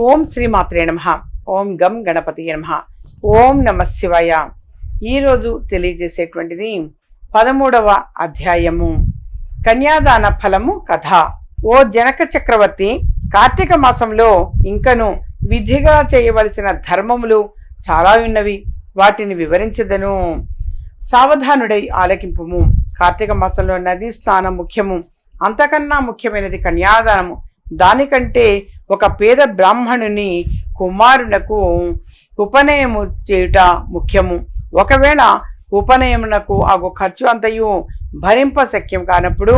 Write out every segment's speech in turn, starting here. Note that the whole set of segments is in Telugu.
ఓం శ్రీమాత్రే నమ. ఓం గం గణపతి నమ. ఓం నమ శివయ. ఈరోజు తెలియజేసేటువంటిది పదమూడవ అధ్యాయము. కన్యాదాన ఫలము కథ. ఓ జనక చక్రవర్తి కార్తీక మాసంలో ఇంకను విధిగా చేయవలసిన ధర్మములు చాలా ఉన్నవి. వాటిని వివరించదను. సావధానుడై ఆలకింపుము. కార్తీక మాసంలో నదీ స్నానం ముఖ్యము. అంతకన్నా ముఖ్యమైనది కన్యాదానము. దానికంటే ఒక పేద బ్రాహ్మణుని కుమారునకు ఉపనయము చేయుట ముఖ్యము. ఒకవేళ ఉపనయమునకు ఆగు ఖర్చు అంతయు భరింప శక్యం కానప్పుడు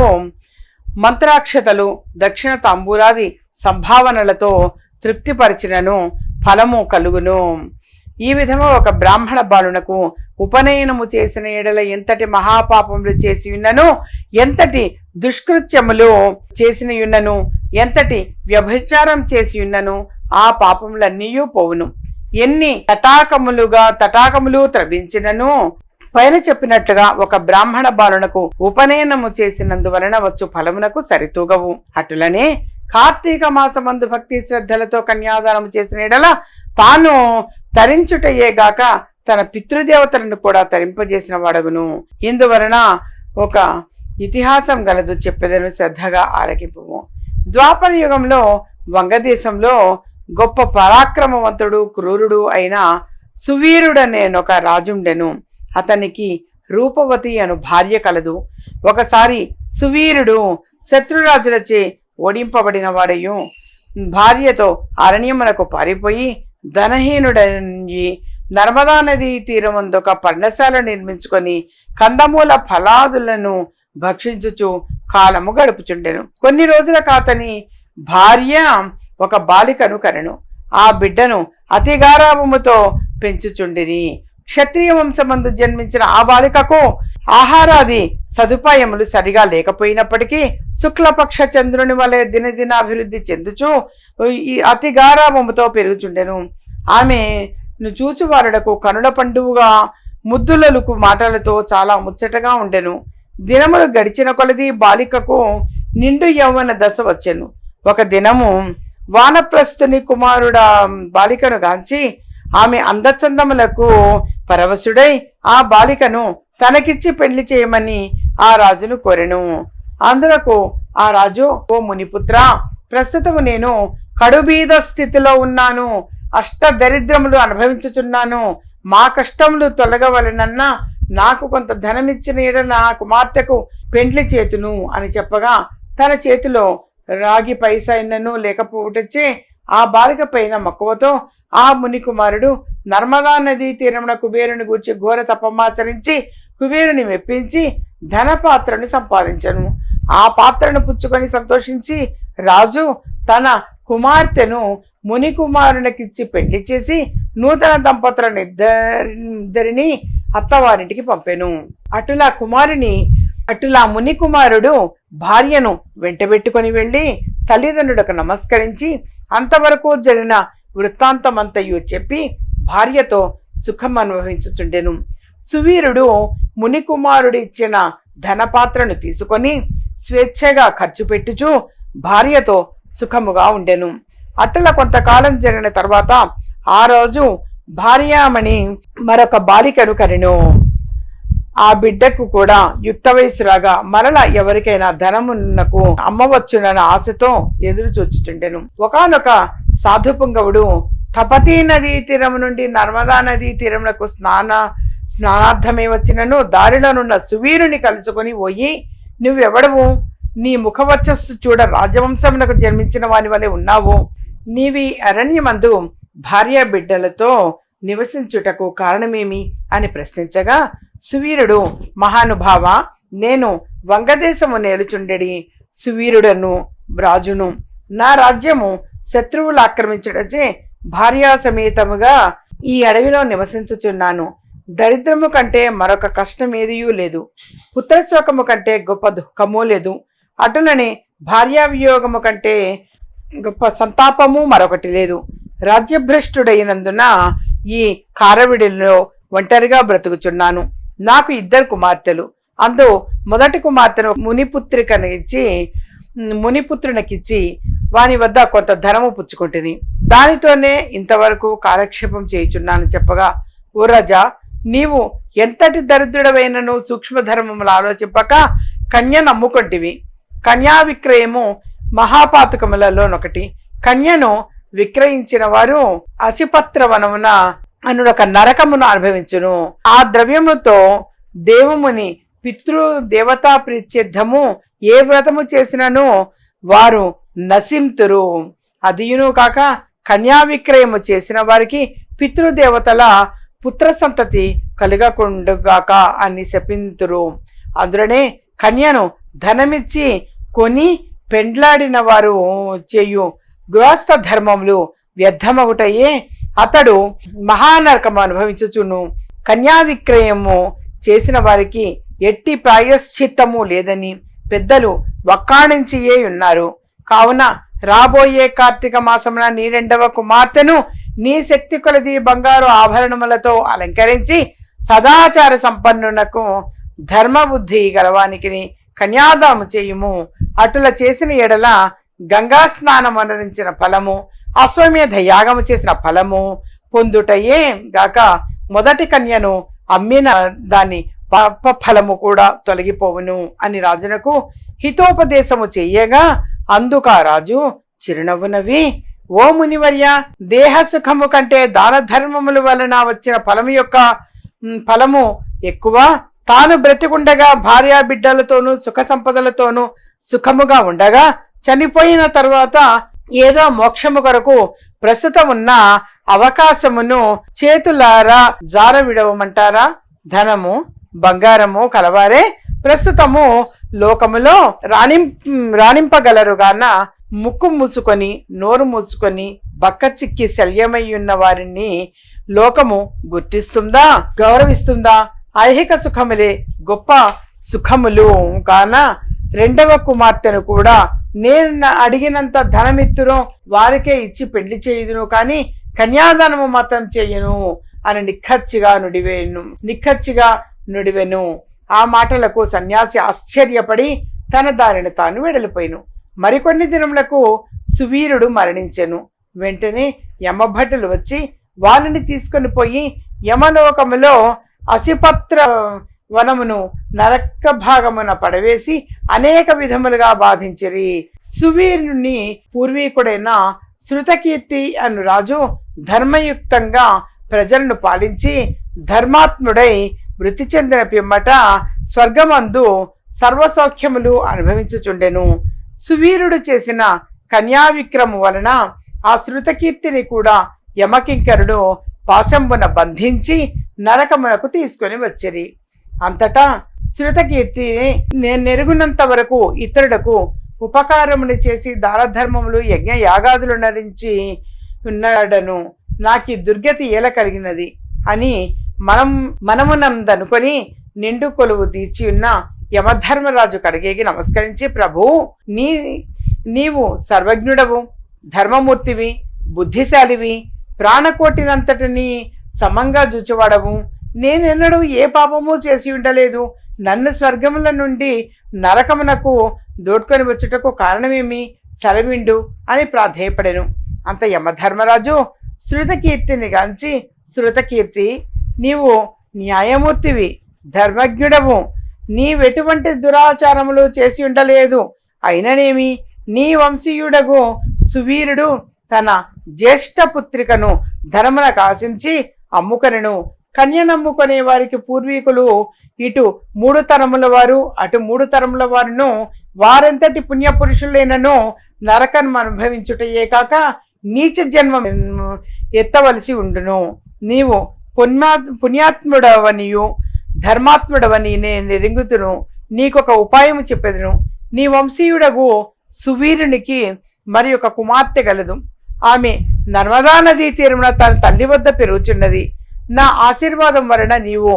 మంత్రాక్షతలు దక్షిణ తాంబూలాది సంభావనలతో తృప్తిపరిచినను ఫలము కలుగును. ఈ విధము ఒక బ్రాహ్మణ బాలునకు ఉపనయనము చేసిన ఎడల ఎంతటి మహాపాపములు చేసి ఉన్నను ఎంతటి దుష్కృత్యములు చేసిన ఉన్నను ఎంతటి వ్యభిచారం చేసి ఉన్నను ఆ పాపములన్నీ పోవును. ఎన్ని తటాకములుగా తటాకములు త్రవించినను పైన చెప్పినట్లుగా ఒక బ్రాహ్మణ బాలునకు ఉపనయనము చేసినందువలన వచ్చు ఫలమునకు సరితూగవు. అటులనే కార్తీక మాసమందు భక్తి శ్రద్ధలతో కన్యాదానము చేసిన ఎడల తాను తరించుటయ్యేగాక తన పితృదేవతలను కూడా తరింపజేసిన వాడగును. ఇందువలన ఒక ఇతిహాసం గలదు చెప్పేదను శ్రద్ధగా ఆలకింపు ద్వాపర యుగంలో వంగదేశంలో గొప్ప పరాక్రమవంతుడు క్రూరుడు అయిన సువీరుడనేనొక రాజుండెను. అతనికి రూపవతి అను భార్య కలదు. ఒకసారి సువీరుడు శత్రురాజులచే ఓడింపబడిన వాడయు భార్యతో అరణ్యమునకు పారిపోయి ధనహీనుడని నర్మదా నదీ తీరమందొక పర్ణశాల నిర్మించుకొని కందమూల ఫలాదులను భక్షించుచు కాలము గడుపుచుండెను. కొన్ని రోజుల కాతని భార్య ఒక బాలికను కనెను. ఆ బిడ్డను అతిగారాభముతో పెంచుచుండిని క్షత్రియ వంశమందు జన్మించిన ఆ బాలికకు ఆహారాది సదుపాయములు సరిగా లేకపోయినప్పటికీ శుక్లపక్ష చంద్రుని వలె దినదిన అభివృద్ధి చెందుచు ఈ అతి గారాభముతో పెరుగుచుండెను. ఆమె చూచువారులకు కనుల పండువుగా ముద్దులలకు మాటలతో చాలా ముచ్చటగా ఉండెను. దినములు గడిచిన కొలది బాలికకు నిండు యవ్వన దశ వచ్చెను. ఒక దినము వానప్రస్థుని కుమారుడ బాలికను గాంచి ఆమె అందచందములకు పరవశుడై ఆ బాలికను తనకిచ్చి పెళ్ళి చేయమని ఆ రాజును కోరెను. అందులకు ఆ రాజు ఓ మునిపుత్ర ప్రస్తుతము నేను కడుబీద స్థితిలో ఉన్నాను. అష్ట దరిద్రములు అనుభవించుచున్నాను. మా కష్టములు తొలగవలనన్న నాకు కొంత ధనమిచ్చిన ఈడ నా కుమార్తెకు పెండ్లి చేతును అని చెప్పగా తన చేతిలో రాగి పైసా లేకపోవటచ్చే ఆ బాలిక పైన మక్కువతో ఆ ముని కుమారుడు నర్మదా నదీ తీరమున కుబేరుని గూర్చి ఘోర తపమాచరించి కుబేరుని మెప్పించి ధనపాత్రను సంపాదించను. ఆ పాత్రను పుచ్చుకొని సంతోషించి రాజు తన కుమార్తెను ముని కుమారునికిచ్చి పెళ్ళి చేసి నూతన దంపతులను ఇద్దరిని అత్తవారింటికి పంపెను. అటులా కుమారుని అటులా ముని కుమారుడు భార్యను వెంటబెట్టుకొని వెళ్ళి తల్లిదండ్రులకు నమస్కరించి అంతవరకు జరిగిన వృత్తాంతమంతయు చెప్పి భార్యతో సుఖం అనుభవించుచుండెను సువీరుడు మునికుమారుడు ఇచ్చిన ధనపాత్రను తీసుకొని స్వేచ్ఛగా ఖర్చు పెట్టుచు భార్యతో సుఖముగా ఉండెను. అట్లా కొంతకాలం జరిగిన తర్వాత ఆ రోజు భార్యామణి మరొక బాలికను కరెను ఆ బిడ్డకు కూడా యుక్త వయసు రాగా మరల ఎవరికైనా ధనమునకు అమ్మవచ్చునన్న ఆశతో ఎదురు చూచుచుండెను. ఒకనొక సాధుపుంగవుడు తపతీ నదీ తీరం నుండి నర్మదా నదీ తీరమునకు స్నాన స్నానార్థమే వచ్చినను. దారిలోనున్న సువీరుని కలుసుకొని పోయి నువ్వెవడవు? నీ ముఖవచ్చస్సు చూడ రాజవంశమునకు జన్మించిన వాని వలె ఉన్నావు. నీవి అరణ్యమందు భార్య బిడ్డలతో నివసించుటకు కారణమేమి అని ప్రశ్నించగా సువీరుడు మహానుభావ నేను వంగదేశము నేలుచుండెడి సువీరుడను రాజును. నా రాజ్యము శత్రువులు ఆక్రమించడచే భార్యా సమేతముగా ఈ అడవిలో నివసించుచున్నాను. దరిద్రము కంటే మరొక కష్టం ఏదియూ లేదు. పుత్రశోకము కంటే గొప్ప దుఃఖము లేదు. అటులనే భార్యావియోగము కంటే గొప్ప సంతాపము మరొకటి లేదు. రాజ్యభ్రష్టుడైనందున ఈ కారవిడిలో ఒంటరిగా బ్రతుకుచున్నాను. నాకు ఇద్దరు కుమార్తెలు. అందు మొదటి కుమార్తెను మునిపుత్రికను ఇచ్చి మునిపుత్రునికిచ్చి వాని వద్ద కొంత ధనము పుచ్చుకుంటుంది దానితోనే ఇంతవరకు కాలక్షేపం చేయుచున్నాను చెప్పగా ఓ రజా నీవు ఎంతటి దరిద్రుడవైనను సూక్ష్మధర్మములు ఆలోచింపక కన్య నమ్ముకొంటివి. కన్యా విక్రయము మహాపాతకములలోనొకటి. కన్యను విక్రయించిన వారు అసిపత్ర వనమున అనుడొక నరకమును అనుభవించును. ఆ ద్రవ్యముతో దేవముని పితృ దేవతా ప్రీత్యర్థము ఏ వ్రతము చేసినను వారు నశింతురు. అదియును కాక కన్యా విక్రయము చేసిన వారికి పితృదేవతల పుత్ర సంతతి కలగకుండుగాక అని శపింతురు. అందులోనే కన్యను ధనమిచ్చి కొని పెండ్లాడిన వారు చేయు గృహస్థ ధర్మములు వ్యర్థమగుటయే అతడు మహానరకము అనుభవించుచును. కన్యా విక్రయము చేసిన వారికి ఎట్టి ప్రాయశ్చిత్తము లేదని పెద్దలు వక్కాణించియే ఉన్నారు. కావున రాబోయే కార్తీక మాసమున నీ రెండవ కుమార్తెను నీ శక్తి కొలది బంగారు ఆభరణములతో అలంకరించి సదాచార సంపన్నునకు ధర్మబుద్ధి గలవానికి కన్యాదాము చేయుము. అటుల చేసిన ఎడల గంగా స్నానం అనరించిన ఫలము అశ్వమేధ యాగము చేసిన ఫలము పొందుటయే గాక మొదటి కన్యను అమ్మిన దాని పాప ఫలము కూడా తొలగిపోవును అని రాజునకు హితోపదేశము చెయ్యగా అందుక రాజు చిరునవ్వునవి ఓ మునివర్య దేహ సుఖము కంటే దాన ధర్మముల వలన వచ్చిన ఫలము యొక్క ఫలము ఎక్కువ. తాను బ్రతికుండగా భార్యా బిడ్డలతోనూ సుఖ సంపదలతోనూ సుఖముగా ఉండగా చనిపోయిన తరువాత ఏదో మోక్షము కొరకు ప్రస్తుతం ఉన్న అవకాశమును చేతులారా జారవిడవమంటారా? ధనము బంగారము కలవారే ప్రస్తుతము లోకములో రాణిం రాణింపగలరుగాన ముక్కు మూసుకొని నోరు మూసుకొని బక్క చిక్కి శల్యమై ఉన్న వారిని లోకము గుర్తిస్తుందా? గౌరవిస్తుందా? ఐహిక సుఖములే గొప్ప సుఖములు కాన రెండవ కుమార్తెను కూడా నేను నా- అడిగినంత ధనమిత్తును వారికే ఇచ్చి పెళ్ళి చేయుదును కానీ కన్యాదానము మాత్రం చేయను అని నిఖచ్చిగా నుడివేను నిఖచ్చిగా నుడివెను. ఆ మాటలకు సన్యాసి ఆశ్చర్యపడి తన దారిని తాను వెడలిపోయిను. మరికొన్ని దినములకు సువీరుడు మరణించెను. వెంటనే యమభటులు వచ్చి వారిని తీసుకొని పోయి యమలోకములో అసిపత్ర వనమును నరక భాగమున పడవేసి అనేక విధములుగా బాధించిరి. సువీరుని పూర్వీకుడైన శృతకీర్తి అను రాజు ధర్మయుక్తంగా ప్రజలను పాలించి ధర్మాత్ముడై మృతి చెందిన పిమ్మట స్వర్గమందు సర్వసౌఖ్యములు అనుభవించుచుండెను. సువీరుడు చేసిన కన్యావిక్రము వలన ఆ శృతకీర్తిని కూడా యమకింకరుడు పాశంబున బంధించి నరకమునకు తీసుకొని వచ్చిరి. అంతటా శృతకీర్తిని నేను నెరుగున్నంత వరకు ఇతరులకు ఉపకారముని చేసి దానధర్మములు యజ్ఞ యాగాదులు నరించి ఉన్నాడను. నాకు ఈ దుర్గతి ఏల కలిగినది అని మనం మనమునందనుకొని నిండు కొలువు తీర్చి ఉన్న యమధర్మరాజు కడిగేగి నమస్కరించి ప్రభు నీ నీవు సర్వజ్ఞుడవు ధర్మమూర్తివి బుద్ధిశాలివి ప్రాణకోటినంతటిని సమంగా చూచేవాడవు నేనెన్నడూ ఏ పాపము చేసి ఉండలేదు. నన్ను స్వర్గముల నుండి నరకమునకు దోడ్కొని వచ్చుటకు కారణమేమి? సెలవిండు అని ప్రాధేయపడెను. అంత యమధర్మరాజు శృతకీర్తిని గాంచి శృతకీర్తి నీవు న్యాయమూర్తివి ధర్మజ్ఞుడవు నీవెటువంటి దురాచారములు చేసి ఉండలేదు. అయిననేమి? నీ వంశీయుడగు సువీరుడు తన జ్యేష్ఠ పుత్రికను ధర్మనకు ఆశించి అమ్ముకొనెను. కన్య నమ్ముకునే వారికి పూర్వీకులు ఇటు మూడు తరముల వారు అటు మూడు తరముల వారును వారంతటి పుణ్యపురుషులైనను నరకను అనుభవించుటయే కాక నీచ జన్మ ఎత్తవలసి ఉండును. నీవు పుణ్యా పుణ్యాత్ముడవనియు ధర్మాత్ముడవని నేను ఎరుగుతును నీకొక ఉపాయము చెప్పెదను. నీ వంశీయుడగు సువీరునికి మరి ఒక కుమార్తె గలదు. ఆమె నర్మదా నదీ తీరమున తన తల్లి వద్ద పెరుగుచున్నది. నా ఆశీర్వాదం వలన నీవు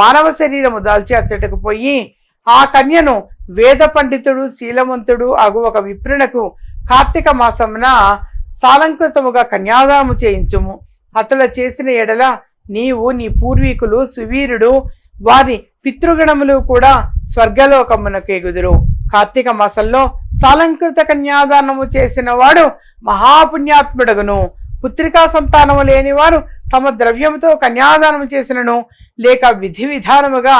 మానవ శరీరము దాల్చి అచ్చటకు పోయి ఆ కన్యను వేద పండితుడు శీలవంతుడు అగు ఒక విప్రునకు కార్తీక మాసమున సాలంకృతముగా కన్యాదానము చేయించుము. అతల చేసిన ఎడల నీవు నీ పూర్వీకులు సువీరుడు వారి పితృగణములు కూడా స్వర్గలోకమునకు ఎగుదురు. కార్తీక మాసంలో సాలంకృత కన్యాదానము చేసిన వాడు మహాపుణ్యాత్ముడగును. పుత్రికా సంతానము లేని వారు తమ ద్రవ్యముతో కన్యాదానం చేసినను లేక విధి విధానముగా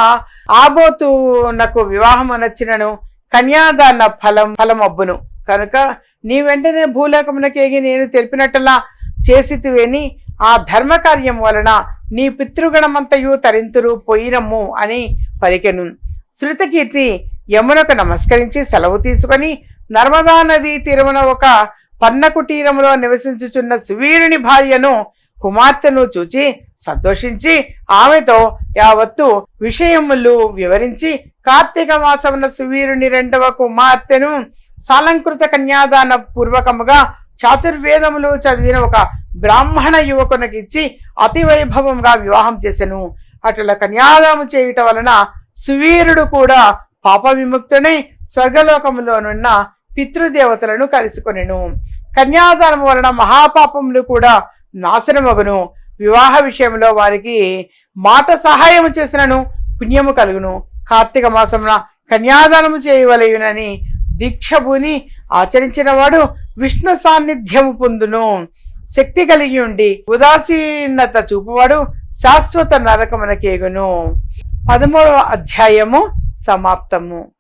ఆబోతునకు వివాహం నచ్చినను కన్యాదాన ఫలం ఫలమబ్బును కనుక నీ వెంటనే భూలోకమునకేగి నేను తెలిపినట్లా చేసితువేని ఆ ధర్మకార్యం వలన నీ పితృగణమంతయు తరింతురు పోయినమ్ము అని పలికెను. శృతకీర్తి యమునకు నమస్కరించి సెలవు తీసుకొని నర్మదా నదీ తీరమున ఒక పన్న నివసించుచున్న సువీరుని భార్యను కుమార్తెను చూచి సంతోషించి ఆమెతో యావత్తు విషయములు వివరించి కార్తీక మాసమున సువీరుని రెండవ కుమార్తెను సాలంకృత కన్యాదాన పూర్వకముగా చాతుర్వేదములు చదివిన ఒక బ్రాహ్మణ యువకునికిచ్చి అతి వైభవంగా వివాహం చేసెను. అట్లా కన్యాదానం చేయుట వలన సువీరుడు కూడా పాప విముక్తునై స్వర్గలోకములోనున్న పితృదేవతలను కలుసుకొనెను. కన్యాదానం వలన మహాపాపములు కూడా నాశనమగును. వివాహ విషయంలో వారికి మాట సహాయము చేసినను పుణ్యము కలుగును. కార్తీక మాసమున కన్యాదానము చేయవలయునని దీక్షభూని ఆచరించిన వాడు విష్ణు సాన్నిధ్యము పొందును. శక్తి కలిగి ఉండి ఉదాసీనత చూపువాడు శాశ్వత నరకమునకేగును. పదమూడవ అధ్యాయము సమాప్తము.